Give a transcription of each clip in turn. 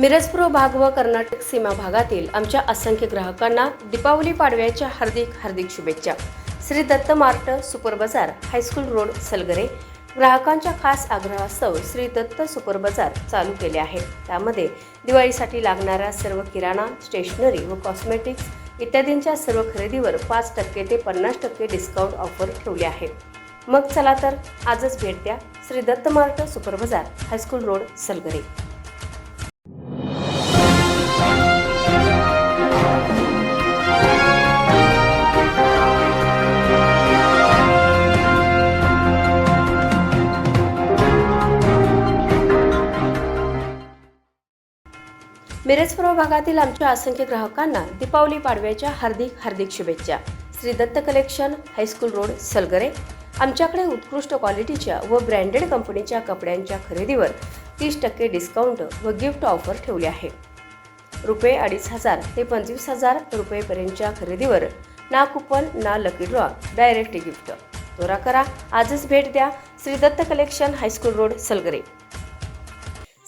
मिरजपूर भाग व कर्नाटक सीमा भागातील आमच्या असंख्य ग्राहकांना दीपावली पाडव्याच्या हार्दिक हार्दिक शुभेच्छा. Shri Datta mart super Bazar high school road Salgare. ग्राहकांच्या खास आग्रहास्तव श्री दत्त सुपर बाजार चालू केले आहे. त्यामध्ये दिवाळीसाठी लागणाऱ्या सर्व किराणा स्टेशनरी व कॉस्मेटिक्स इत्यादींच्या सर्व खरेदीवर पाच टक्के ते पन्नास टक्के डिस्काउंट ऑफर ठेवले आहे. मग चला तर आजच भेट द्या. Shri Datta mart super Bazar high school road Salgare. मिरजपूर्व भागातील आमच्या असंख्य ग्राहकांना दीपावली पाडव्याच्या हार्दिक हार्दिक शुभेच्छा. Shri Datta collection high school road Salgare. आमच्याकडे उत्कृष्ट क्वालिटीच्या व ब्रँडेड कंपनीच्या कपड्यांच्या खरेदीवर तीस टक्के डिस्काउंट व गिफ्ट ऑफर ठेवले आहे. रुपये अडीच हजार ते पंचवीस हजार रुपयेपर्यंतच्या खरेदीवर ना कुपन ना लकी ड्रॉ डायरेक्ट गिफ्ट त्वरा करा. आजच भेट द्या. Shri Datta collection high school road Salgare.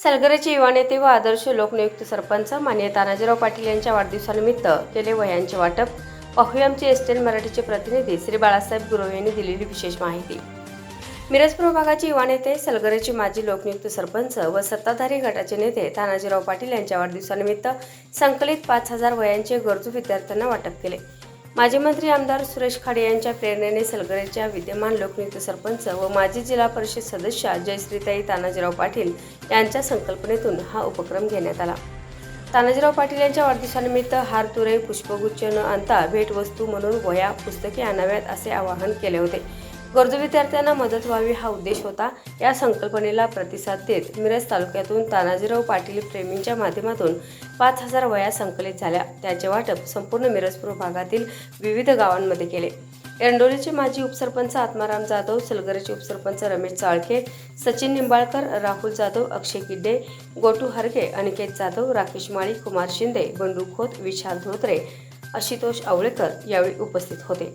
सलगरेचे युवा नेते व आदर्श लोकनियुक्त सरपंच मान्य तानाजीराव पाटील यांच्या वाढदिवसानिमित्त केले वह्यांचे वाटप. पाहूया आमचे मराठीचे प्रतिनिधी श्री बाळासाहेब गुरव यांनी दिलेली विशेष माहिती. मिरजपूर भागाचे युवा नेते सलगरेचे माजी लोकनियुक्त सरपंच व सत्ताधारी गटाचे नेते तानाजीराव पाटील यांच्या वाढदिवसानिमित्त संकलित पाच हजार वयांचे गरजू विद्यार्थ्यांना वाटप केले. माजी मंत्री आमदार सुरेश खाडे यांच्या प्रेरणेने सलगरेच्या विद्यमान लोकनियुक्त सरपंच व माजी जिल्हा परिषद सदस्य जयश्रीताई तानाजीराव पाटील यांच्या संकल्पनेतून हा उपक्रम घेण्यात आला. तानाजीराव पाटील यांच्या वाढदिवसानिमित्त हार तुरे पुष्पगुच्छ न आणता भेटवस्तू म्हणून वया पुस्तके आणाव्यात असे आवाहन केले होते. गरजू विद्यार्थ्यांना मदत व्हावी हा उद्देश होता. या संकल्पनेला प्रतिसाद देत मिरज तालुक्यातून तानाजीराव पाटील प्रेमींच्या माध्यमातून पाच हजार वया संकलित झाल्या. त्याचे वाटप संपूर्ण मिरजपूर भागातील विविध गावांमध्ये केले. एरंडोलीचे माजी उपसरपंच आत्माराम जाधव सलगरेचे उपसरपंच रमेश चाळके सचिन निंबाळकर राहुल जाधव अक्षय किड्डे गोटू हरगे अनिकेत जाधव राकेश माळी कुमार शिंदे बंडू खोत विशाल धोत्रे आशुतोष आवळेकर यावेळी उपस्थित होते.